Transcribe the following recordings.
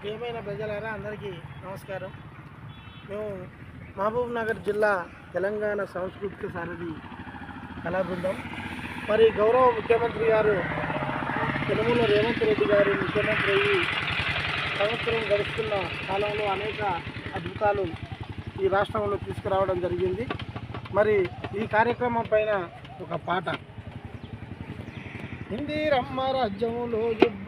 ప్రియమైన ప్రజలారా అందరికీ నమస్కారం. మేము మహబూబ్ నగర్ జిల్లా తెలంగాణ సాంస్కృతిక సారథి కళాబృందం మరి గౌరవ ముఖ్యమంత్రి గారు తెలుగులో రేవంత్ రెడ్డి గారు ముఖ్యమంత్రి అయ్యి సంవత్సరం గడుస్తున్న కాలంలో అనేక అద్భుతాలు ఈ రాష్ట్రంలో తీసుకురావడం జరిగింది. మరి ఈ కార్యక్రమం పైన ఒక పాట. ఇందిరమ్మ రాజ్యములో యుద్ధ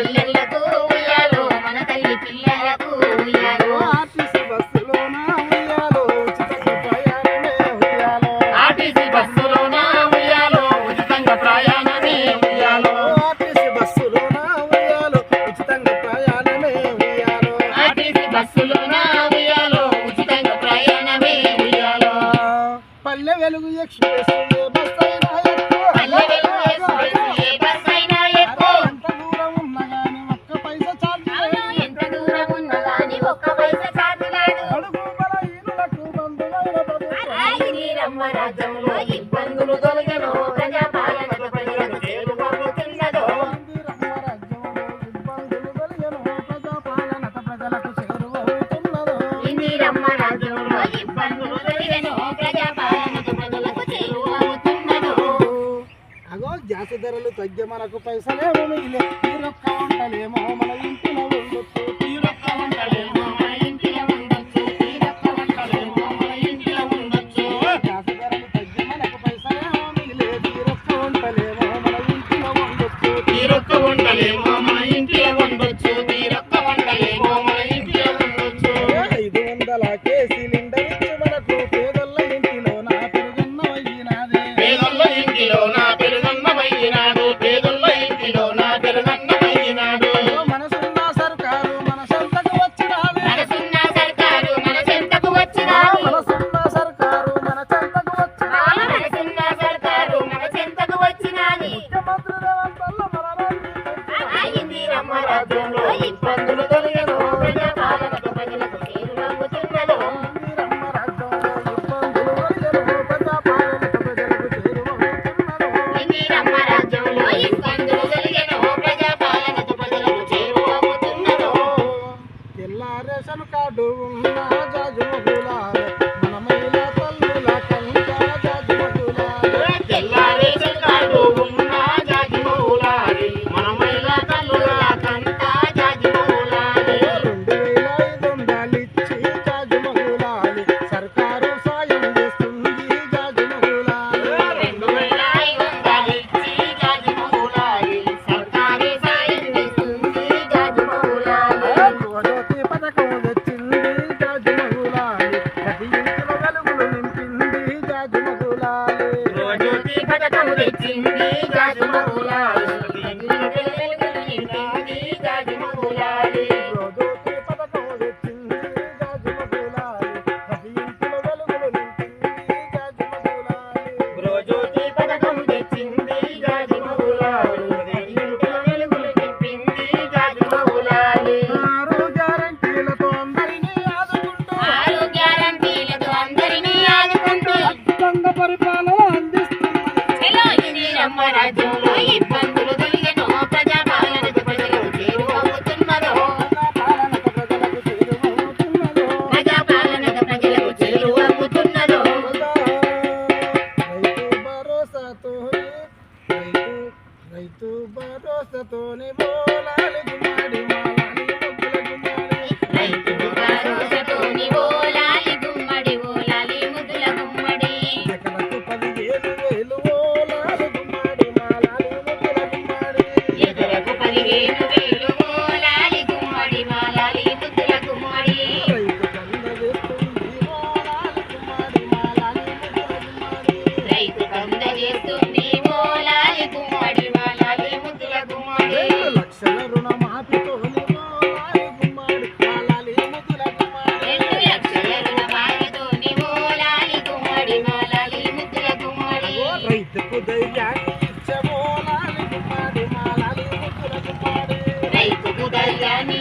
చెల్లెళ్ళకు ఉయ్యాలో, మన తల్లి పిల్లలకు ఉయ్యాలో. ఆర్టీసీ బస్సులోన ఉయ్యాలో ఉచితంగా ప్రయాణమే ఉయ్యాలో ఆర్టీసీ బస్సులోన ఉయ్యాలో, ఉచితంగా ప్రయాణమే ఉయ్యాలో. ఆర్టీసీ బస్సులోన ఉయ్యాలో ఉచితంగా ప్రయాణమే ఉయ్యాలో ఆర్టీసీ బస్సులోన ఉయ్యాలో, ఉచితంగా ప్రయాణమే ఉయ్యాలో. పల్లె వెలుగు ఎక్స్ప్రెస్ ఏ బస్ అయినా ఎక్కువ. పల్లె వెలుగు ఎక్స్ప్రెస్ రాజ్యంలో ఇబ్బందులు తొలగెను. ప్రజాపాలనకు ప్రజలకు ప్రజలకు చేరువవుతున్నదో. ఇందిరమ్మ రాజ్యంలో ఇబ్బందులు తొలగెను. ప్రజాపాలనకు ప్రజలకు చేరువవుతున్నదో. అగో గ్యాస్ ధరలు తగ్గే మనకు పైసలేమో మిగిలే తీరొక్క వంటలేమో మన ఇంటిలో ఉండొచ్చు తీరొక్క వంటలేమో la que everything. তো নেবো రైతుకు ధైర్యాన్ని ఇచ్చబోలాలి గుమ్మాడి మాలాలి ముద్దులకు పాడి. రైతుకు ధైర్యాన్ని